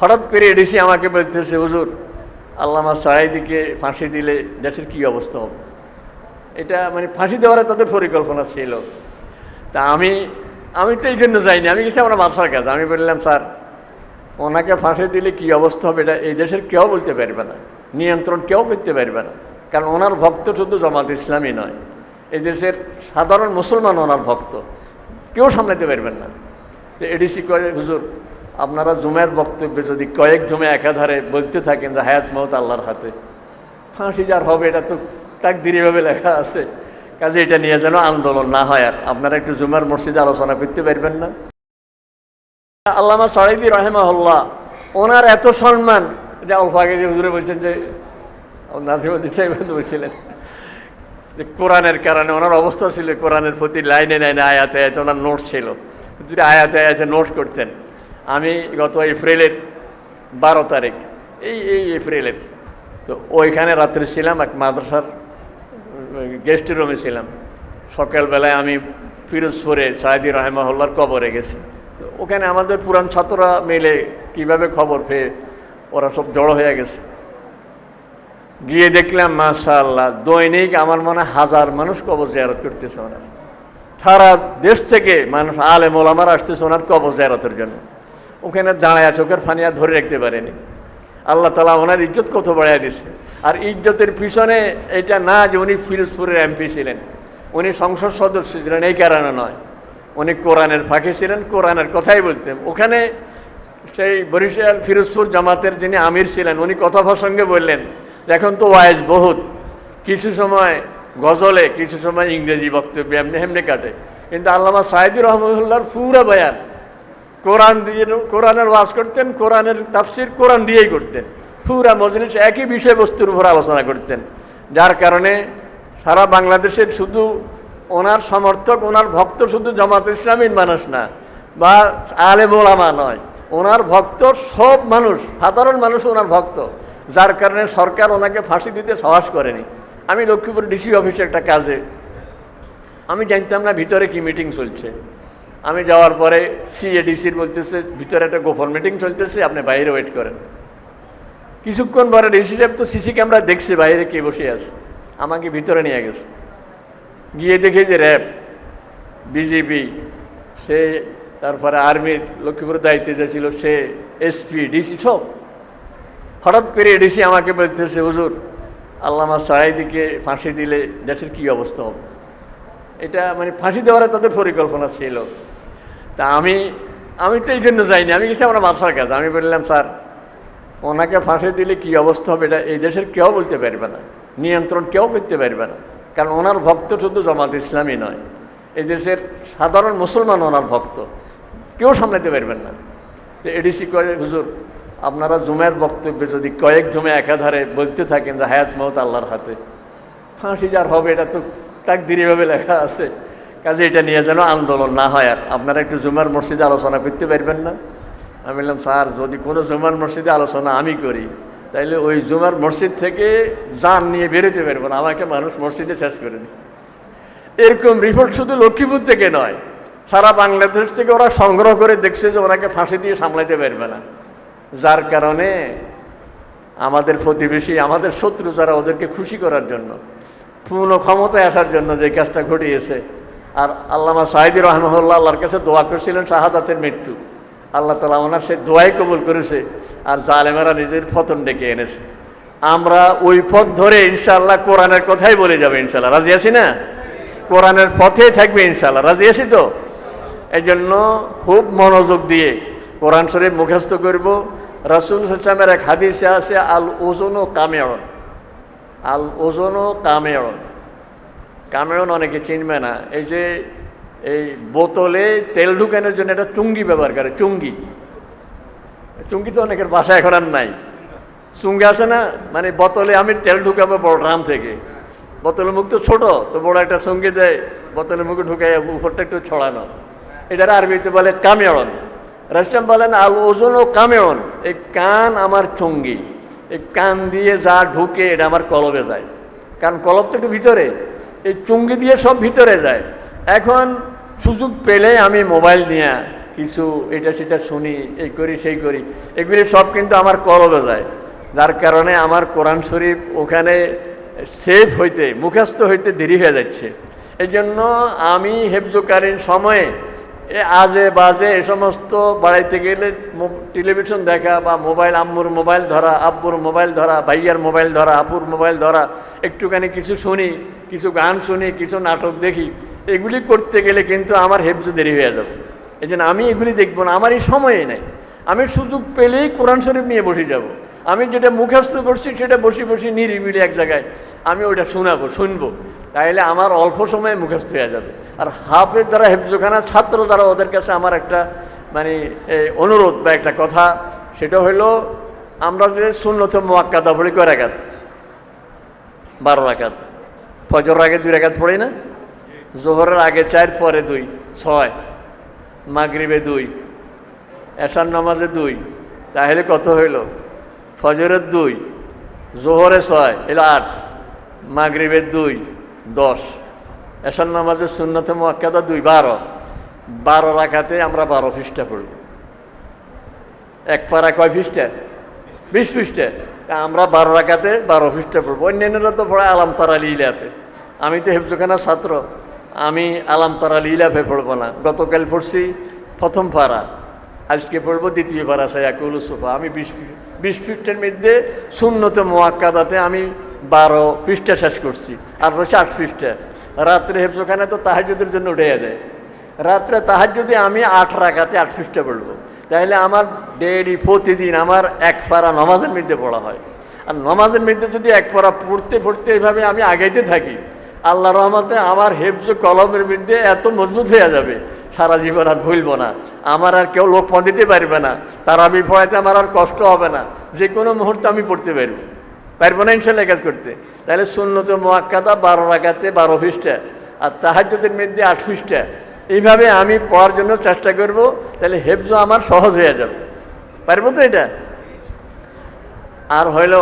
হঠাৎ করে এডিসি আমাকে বলতেছে, হুজুর আল্লামা সাহেদিকে ফাঁসি দিলে দেশের কী অবস্থা হবে? এটা মানে ফাঁসি দেওয়ার তাদের পরিকল্পনা ছিল। তা আমি আমি তো এই জন্য যাইনি। আমি গেছি আমার মাথার কাছে। আমি বললাম, স্যার, ওনাকে ফাঁসি দিলে কী অবস্থা হবে? এটা এই দেশের কেউ বলতে পারবে না। নিয়ন্ত্রণ কেউ করতে পারবে না। কারণ ওনার ভক্ত শুধু জামাত ইসলামই নয়। এই দেশের সাধারণ মুসলমান ওনার ভক্ত। কেউ সামলাতে পারবেন না। তো এডিসি করে, হুজুর আপনারা জুমের বক্তব্যে যদি কয়েক জুমে একাধারে বলতে থাকেন যে হায়াত মহত আল্লাহর হাতে, ফাঁসি যার হবে এটা তো তাকদিরিভাবে লেখা আছে। কাজে এটা নিয়ে যেন আন্দোলন না হয়। আর আপনারা একটু জুমার মসজিদে আলোচনা করতে পারবেন না। আল্লামা সাইদি রহেমাহুল্লাহ, ওনার এত সম্মান, যে অল্প আগে যে হুজুরে বলছেন যে নাজিমুদ্দিন সাহেব বলছিলেন যে কোরআনের কারণে ওনার অবস্থা ছিল, কোরআনের প্রতি লাইনে লাইনে আয়াতে আয়াতে ওনার নোট ছিল। আয়াতে আয়াতে নোট করতেন। আমি গত এপ্রিলের বারো তারিখ, এই এই এপ্রিলের, তো ওইখানে রাত্রে ছিলাম, এক মাদ্রাসার গেস্ট রুমে ছিলাম। সকালবেলায় আমি ফিরোজপুরে সাহেদি রহেমাহুল্লার কবরে গেছি। ওখানে আমাদের পুরান ছাত্ররা মিলে কীভাবে খবর পেয়ে ওরা সব জড়ো হয়ে গেছে। গিয়ে দেখলাম, মাশাআল্লাহ, দৈনিক আমার মনে হাজার মানুষ কবর জিয়ারত করতেছে ওনার। সারা দেশ থেকে মানুষ আলে মোলামার আসতেছে ওনার কবর জিয়ারতের জন্য। ওখানে দাঁড়ায় চোখের ফানিয়া ধরে রাখতে পারেনি। আল্লাহ তালা ওনার ইজ্জত কত বাড়াই দিছে। আর ইজ্জতের পিছনে এটা না যে উনি ফিরোজপুরের এমপি ছিলেন, উনি সংসদ সদস্য ছিলেন, এই কারণে নয়। উনি কোরআনের ফাঁকে ছিলেন, কোরআনের কথাই বলতেন। ওখানে সেই বরিশাল ফিরোজপুর জামাতের যিনি আমির ছিলেন, উনি কথা প্রসঙ্গে বললেন এখন তো ওয়াইজ বহুত। কিছু সময় গজলে, কিছু সময় ইংরেজি বক্তব্য, এমনি এমনি কাটে। কিন্তু আল্লামা সাহেদুর রহমতুল্লাহর পুরা বয়ান কোরআন দিয়ে কোরআনের ওয়াজ করতেন, কোরআনের তাফসির কোরআন দিয়েই করতেন। পুরা মজলিস একই বিষয়বস্তুর উপর আলোচনা করতেন। যার কারণে সারা বাংলাদেশের শুধু ওনার সমর্থক, ওনার ভক্ত শুধু জামাত ইসলামীর মানুষ না, বা আলে মোলামা নয়, ওনার ভক্ত সব মানুষ, সাধারণ মানুষ ওনার ভক্ত। যার কারণে সরকার ওনাকে ফাঁসি দিতে সাহস করেনি। আমি লক্ষ্মীপুর ডিসি অফিসে একটা কাজে, আমি জানতাম না ভিতরে কি মিটিং চলছে। আমি যাওয়ার পরে সিএডিসির বলতেছে, ভিতরে একটা গোপন মিটিং চলতেছে, আপনি বাইরে ওয়েট করেন। কিছুক্ষণ পরে ডিসি সাহেব তো সিসি ক্যামেরা দেখছে, বাইরে কে বসে আছে। আমাকে ভিতরে নিয়ে গেছে। গিয়ে দেখে যে র্যাব বিজেপি সে তারপরে আর্মির লক্ষ্মীপুরের দায়িত্বে যে ছিল, সে এসপি ডিসি সব। হঠাৎ করে ডিসি আমাকে বলতেছে, হুজুর, আল্লামা সাহেদিকে ফাঁসি দিলে দেশের কী অবস্থা হবে? এটা মানে ফাঁসি দেওয়ার তাদের পরিকল্পনা ছিল। তা আমি আমি তো এই জন্য যাইনি। আমি গেছি আমার মাথার কাছে। আমি বললাম, স্যার, ওনাকে ফাঁসি দিলে কী অবস্থা হবে? এটা এই দেশের কেউ বলতে পারবে না। নিয়ন্ত্রণ কেউ করতে পারবে না। কারণ ওনার ভক্ত শুধু জমাত ইসলামই নয়। এই দেশের সাধারণ মুসলমান ওনার ভক্ত। কেউ সামলাতে পারবেন না। তো এডিসি করে হুজুর, আপনারা জুমের বক্তব্যে যদি কয়েক জুমে একাধারে বলতে থাকেন যে হায়াত মহত আল্লাহর হাতে, ফাঁসি যার হবে, এটা তো তাক তাকদিরিভাবে লেখা আছে। কাজে এটা নিয়ে যেন আন্দোলন না হয় আর। আপনারা একটু জুমার মসজিদে আলোচনা করতে পারবেন না? আমি বললাম, স্যার, যদি কোনো জুমার মসজিদে আলোচনা আমি করি, তাইলে ওই জুমার মসজিদ থেকে যান নিয়ে বেরোতে পারব না। আমাকে মানুষ মসজিদে শেষ করে দিই এরকম রিপোর্ট শুধু লক্ষ্মীপুর থেকে নয়, সারা বাংলাদেশ থেকে ওরা সংগ্রহ করে দেখছে যে ওনাকে ফাঁসি দিয়ে সামলাইতে পারবে না। যার কারণে আমাদের প্রতিবেশী, আমাদের শত্রু যারা ওদেরকে খুশি করার জন্য পূর্ণ ক্ষমতায় আসার জন্য যে কাজটা ঘটিয়েছে আর আল্লামা সাহিদি রহমল্লা আল্লাহর কাছে দোয়া করেছিলেন শাহাদাতের মৃত্যু। আল্লাহ তালা ওনার সে দোয়াই কবুল করেছে আর জালেমেরা নিজের ফতন ডেকে এনেছে। আমরা ওই পথ ধরে ইনশাল্লাহ কোরআনের কথাই বলে যাবে ইনশাল্লাহ রাজি আছি না? কোরআনের পথেই থাকবে ইনশাল্লাহ রাজি আছি তো? এই জন্য খুব মনোযোগ দিয়ে কোরআন শরীফ মুখস্থ করব। রাসুল ইসলামের এক হাদিসে আছে আল ওজন ও কামেয়ন আল ওজন ও কামেয়ন কামেয়ন অনেকে চিনবে না। এই যে এই বোতলে তেল ঢুকানোর জন্য একটা চুঙ্গি ব্যবহার করে, চুঙ্গি। চুঙ্গি তো অনেকের বাসায় এখন আর নাই। চুঙ্গি আছে না মানে বোতলে আমি তেল ঢুকাবো বড় ড্রাম থেকে। বোতলের মুখ তো ছোটো, তো বড় একটা চুঙ্গি দেয়, বোতলের মুখে ঢুকাই উপরটা একটু ছড়ানো। এটার আরবিতে বলে কামেয়ন রাষ্ট্রাম বলেন, আল ওজন ও কামেয়ন এই কান আমার চুঙ্গি। এই কান দিয়ে যা ঢুকে, এটা আমার কলবে যায়। কারণ কলব তো একটু ভিতরে। এই চুঙ্গি দিয়ে সব ভিতরে যায়। এখন সুযোগ পেলে আমি মোবাইল নিয়ে কিছু এটা সেটা শুনি, এই করি, সেই করি। এগুলি সব কিন্তু আমার করবে যায়। যার কারণে আমার কোরআন শরীফ ওখানে সেফ হইতে, মুখস্থ হইতে দেরি হয়ে যাচ্ছে। এই জন্য আমি হেফজকালীন সময়ে আজে বাজে এ সমস্ত বাড়াইতে গেলে টেলিভিশন দেখা বা মোবাইল আম্মুর মোবাইল ধরা, আব্বুর মোবাইল ধরা, ভাইয়ার মোবাইল ধরা, আপুর মোবাইল ধরা, একটুখানি কিছু শুনি, কিছু গান শুনি, কিছু নাটক দেখি, এগুলি করতে গেলে কিন্তু আমার হেফজ দেরি হয়ে যাবে। এই জন্য আমি এগুলি দেখব না আমার এই সময়ে নেই। আমি সুযোগ পেলেই কোরআন শরীফ নিয়ে বসে যাব। আমি যেটা মুখস্থ করছি সেটা বসে বসে নিরিবিলি এক জায়গায় আমি ওটা শোনাবো, শুনব। তাইলে আমার অল্প সময়ে মুখস্থ হয়ে যাবে। আর হাফের যারা হেফজোখানা ছাত্র যারা ওদের কাছে আমার একটা মানে অনুরোধ বা একটা কথা। সেটা হলো আমরা যে শূন্যত মোয়াক্কাদা পড়ি কয় রাখাত বারো রাখাত ফজর আগে দুই রাখাত পড়ি না? জোহরের আগে চার, পরে দুই, ছয়, মাগরিবে দুই, এশার নামাজে দুই, তাহলে কত হইল? ফজরের দুই, জোহরে ছয়, এলো আট মাগরিবের দুই, দশ। এশার নামাজের শূন্যতে মোয়াক্কাদা দুই, বারো। বারো রাখাতে আমরা বারো পৃষ্ঠা পড়ব এক পাড়া কয় পৃষ্ঠা? বিশ পৃষ্ঠা। আমরা বারো রাখাতে বারো পৃষ্ঠা পড়ব। অন্যান্যরা তো পড়ে আলাম তারা আমি তো হেফজোখানা ছাত্র। আমি আলাম তারা লিলাফে পড়ব না। গতকাল পড়ছি প্রথম পাড়া। আজকে পড়ব দ্বিতীয় পাড়া সাইয়াকুল সুফা আমি বিশ বিশ পৃষ্ঠের মধ্যে শূন্যতে মোয়াক্কাদাতে আমি বারো পৃষ্ঠা শেষ করছি। আর রয়েছে আট পৃষ্ঠা। রাত্রে হেফজোখানা তো তাহাজুদের জন্য উঠে দেয়। রাত্রে তাহার যদি আমি আট রাখাতে আট পৃষ্ঠা পড়ব। তাহলে আমার ডেইলি প্রতিদিন আমার এক পাড়া নমাজের মধ্যে পড়া হয়। আর নমাজের মধ্যে যদি এক পাড়া পড়তে পড়তে এইভাবে আমি আগাইতে থাকি, আল্লাহ রহমতে আমার হেফজ কলমের মধ্যে এত মজবুত হয়ে যাবে, সারা জীবন আর ভুলবো না। আমার আর কেউ লোক দিতে পারবে না। তারা পড়াইতে আমার আর কষ্ট হবে না। যে কোনো মুহূর্তে আমি পড়তে পারব। পারব না ইনশাল্লাহ কাজ করতে। তাহলে শূন্যত মোয়াক্কাদা বারো রাখাতে বারো পৃষ্ঠা, আর তাহাজ্যদের মধ্যে আট পৃষ্ঠা। এইভাবে আমি পড়ার জন্য চেষ্টা করব, তাহলে হেফজ আমার সহজ হয়ে যাবে। পারব তো এটা? আর হইল,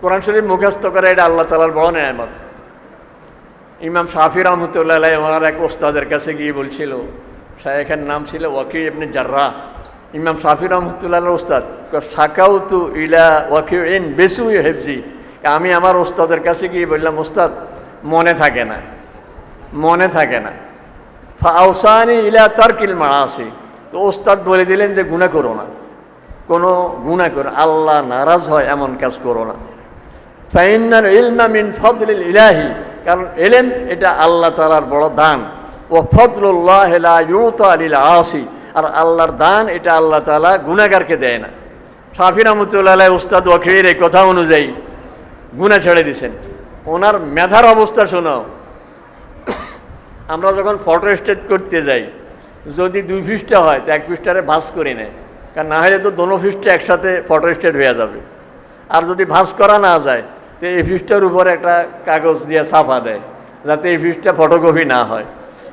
কোরআন শরীফ মুখস্থ করে এটা আল্লাহ তালার বড় নেয়ামত। ইমাম শাফি রহমতুল্লাহ ওনার এক ওস্তাদের কাছে গিয়ে বলছিল, শায়েখের নাম ছিল ওয়াকি ইবনে জার্রা ইমাম শাফি রহমতুল্লাহ ওস্তাদ সাকাউ তু ইলা ওয়াকিউ ইন বেসু হেফজি আমি আমার ওস্তাদের কাছে গিয়ে বললাম, ওস্তাদ, মনে থাকে না, মনে থাকে না। ফাউসানি ইলা তারকিল মারাসি তো ওস্তাদ বলে দিলেন যে গুণা করো না। কোনো গুণা করো আল্লাহ নারাজ হয়, এমন কাজ করো না। ফাইনাল ইলমা মিন ফদলিল ইলাহি। কারণ এলেন এটা আল্লাহ তালার বড় দান। ও ইউতা আলিল আসি আর আল্লাহর দান, এটা আল্লাহ তালা গুণাগারকে দেয় না। শাফি রহমতুল্লাহ উস্তাদ ওয়াকির এই কথা অনুযায়ী গুণা ছেড়ে দিছেন। ওনার মেধার অবস্থা শোনো। আমরা যখন ফটো স্টেট করতে যাই, যদি দুই পৃষ্ঠা হয়, তো এক পৃষ্ঠারে ভাস করে নেয়। কারণ না হলে তো দোনো পৃষ্ঠা একসাথে ফটো স্টেট হয়ে যাবে। আর যদি ভাস করা না যায়, তো এই পৃষ্ঠার উপরে একটা কাগজ দিয়ে ছাপা দেয়, যাতে এই পৃষ্ঠা ফটোকপি না হয়।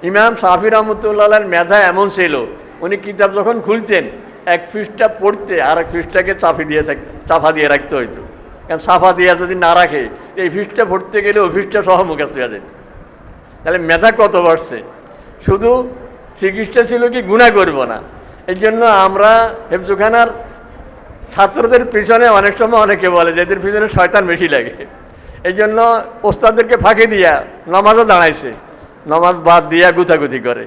ইমাম শাফি রহমতুল্লাহের মেধা এমন ছিল উনি কিতাব যখন খুলতেন, এক পৃষ্ঠা পড়তে আর এক পৃষ্ঠাকে চাপি দিয়ে থাক, চাপা দিয়ে রাখতে হইতো। কারণ সাফা দিয়ে যদি না রাখে, এই পৃষ্ঠা পড়তে গেলে ওই পৃষ্ঠা সহ মুখে হয়ে যেত। তাহলে মেধা কত বাড়ছে? শুধু চিকিৎসা ছিল কি গুণা করব না। এই জন্য আমরা হেফজুখানার ছাত্রদের পিছনে অনেক সময় অনেকে বলে যে এদের পিছনে শয়তান বেশি লাগে। এই জন্য ওস্তাদদেরকে ফাঁকি দিয়া নামাজও দাঁড়াইছে। নামাজ বাদ দিয়া গুতাগুতি করে।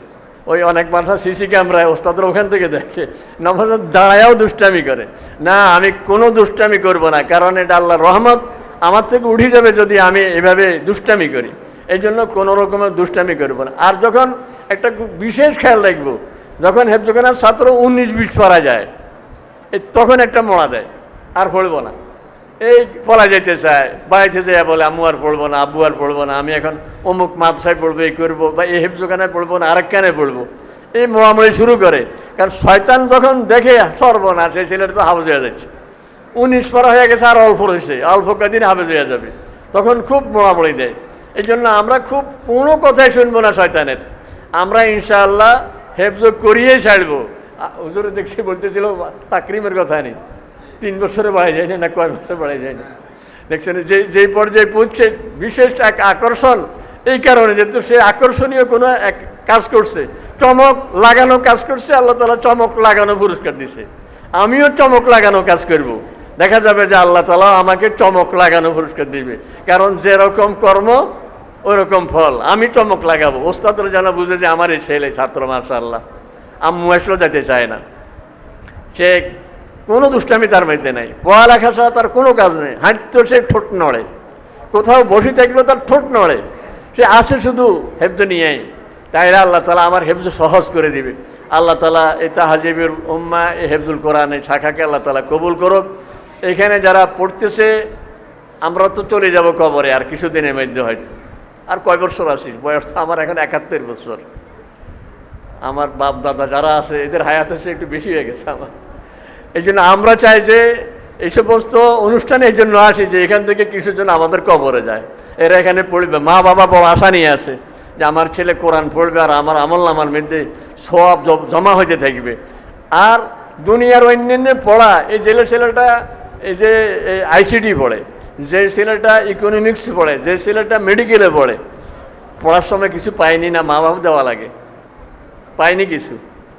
ওই অনেক মানুষ সিসি ক্যামেরায় ওস্তাদের ওখান থেকে দেখে। নামাজ দাঁড়ায়াও দুষ্টামি করে। না, আমি কোনো দুষ্টামি করব না, কারণ এটা আল্লাহর রহমত। আমার থেকে উঠে যাবে যদি আমি এভাবে দুষ্টামি করি। এই জন্য কোনো রকমের দুষ্টামি করব না। আর যখন একটা বিশেষ খেয়াল রাখব, যখন হেফজখানার ছাত্র উনিশ বিশ পড়া যায় তখন একটা মরা দেয়, আর পড়ব না। এই পলা যেতে চায় বাড়িতে যায় বলে, আম্মু আর পড়ব না, আব্বু আর পড়ব না, আমি এখন অমুক মাদ্রাসায় পড়ব, এই করব, বা এই হেফজখানায় পড়ব না আরেক কানে পড়ব। এই মোড়ামুড়ি শুরু করে, কারণ শয়তান যখন দেখে সর্বনা সেই ছেলেটা তো হাফজ হয়ে যাচ্ছে। উনিশ পড়া হয়ে গেছে, আর অল্প রয়েছে, অল্প কদিন হাফেজ হয়ে যাবে। তখন খুব মোড়ামুড়ি দেয়। এই জন্য আমরা খুব, কোনো কথাই শুনব না শয়তানের। আমরা ইনশাআল্লাহ হেফজ করিয়েই ছাড়বো। হুজুরে দেখছি বলতেছিল, তাকরিমের কথা নেই। তিন বছরে বাড়াই যায় না কয় বছর বাড়াই যায় না। দেখছেন যে যেই পর্যায়ে পৌঁছছে বিশেষ এক আকর্ষণ, এই কারণে যেহেতু সে আকর্ষণীয় কোনো এক কাজ করছে, চমক লাগানো কাজ করছে, আল্লাহ তালা চমক লাগানো পুরস্কার দিছে। আমিও চমক লাগানো কাজ করব। দেখা যাবে যে আল্লাহ তালা আমাকে চমক লাগানো পুরস্কার দিবে। কারণ যেরকম কর্ম, ওরকম ফল। আমি চমক লাগাবো। ওস্তাদরা যেন বুঝে যে আমার এই ছেলে ছাত্র মাসা আল্লাহ আসলেও যেতে চায় না। সে কোনো দুষ্টামি তার মধ্যে নাই। পড়ালেখা ছাড়া তার কোনো কাজ নেই। হাঁটতেও সে ঠোঁট নড়ে। কোথাও বসে থাকলেও তার ঠোঁট নড়ে। সে আসে শুধু হেফজ নিয়েই। তাইরা আল্লাহ তালা আমার হেফজ সহজ করে দিবে। আল্লাহ তালা এই তাহাজিবুল উম্মা এ হেফজুল কোরআন, এই শাখাকে আল্লাহ তালা কবুল করুক। এখানে যারা পড়তেছে, আমরা তো চলে যাব কবরে আর কিছুদিনের মধ্যে হয়তো। আর কয় বছর আছিস? বয়স তো আমার এখন একাত্তর বছর। আমার বাপ দাদা যারা আছে, এদের হায়াত আছে একটু বেশি হয়ে গেছে আমার। এই জন্য আমরা চাই যে এই সমস্ত অনুষ্ঠানে এই জন্য আসি যে এখান থেকে কিছু জন আমাদের কবরে যায়। এরা এখানে পড়বে। মা বাবা বড় আশা নিয়ে আসে যে আমার ছেলে কোরআন পড়বে আর আমার আমল নামার মধ্যে সব জমা হইতে থাকবে। আর দুনিয়ার অন্যান্য পড়া, এই জেলে ছেলেটা, এই যে আইসিডি পড়ে, যে ছেলেটা ইকোনমিক্স পড়ে, যে ছেলেটা মেডিকেলে পড়ে, পড়ার সময় কিছু পায়নি না মা বাবা দেওয়া লাগে। পায়নি কিছু।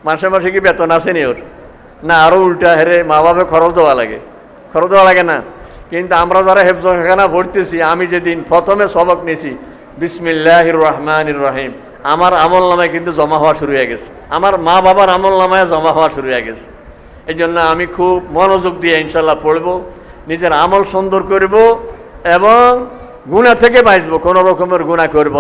মাসে মাসে কি বেতন আসেনি ওর? না আরও উল্টা, হেরে মা বাবা খরচ দেওয়া লাগে। খরচ দেওয়া লাগে না। কিন্তু আমরা যারা হেফজখানা ভর্তিছি, আমি যেদিন প্রথমে সবক নিয়েছি বিসমিল্লাহ রহমান রহিম। আমার আমল নামায় কিন্তু জমা হওয়া শুরু হয়ে গেছে। আমার মা বাবার আমল নামায় জমা হওয়া শুরু হয়ে গেছে। এই জন্য আমি খুব মনোযোগ দিয়ে ইনশাল্লাহ পড়ব, নিজের আমল সুন্দর করব এবং গুণা থেকে বাঁচবো, কোনো রকমের গুণা করব না।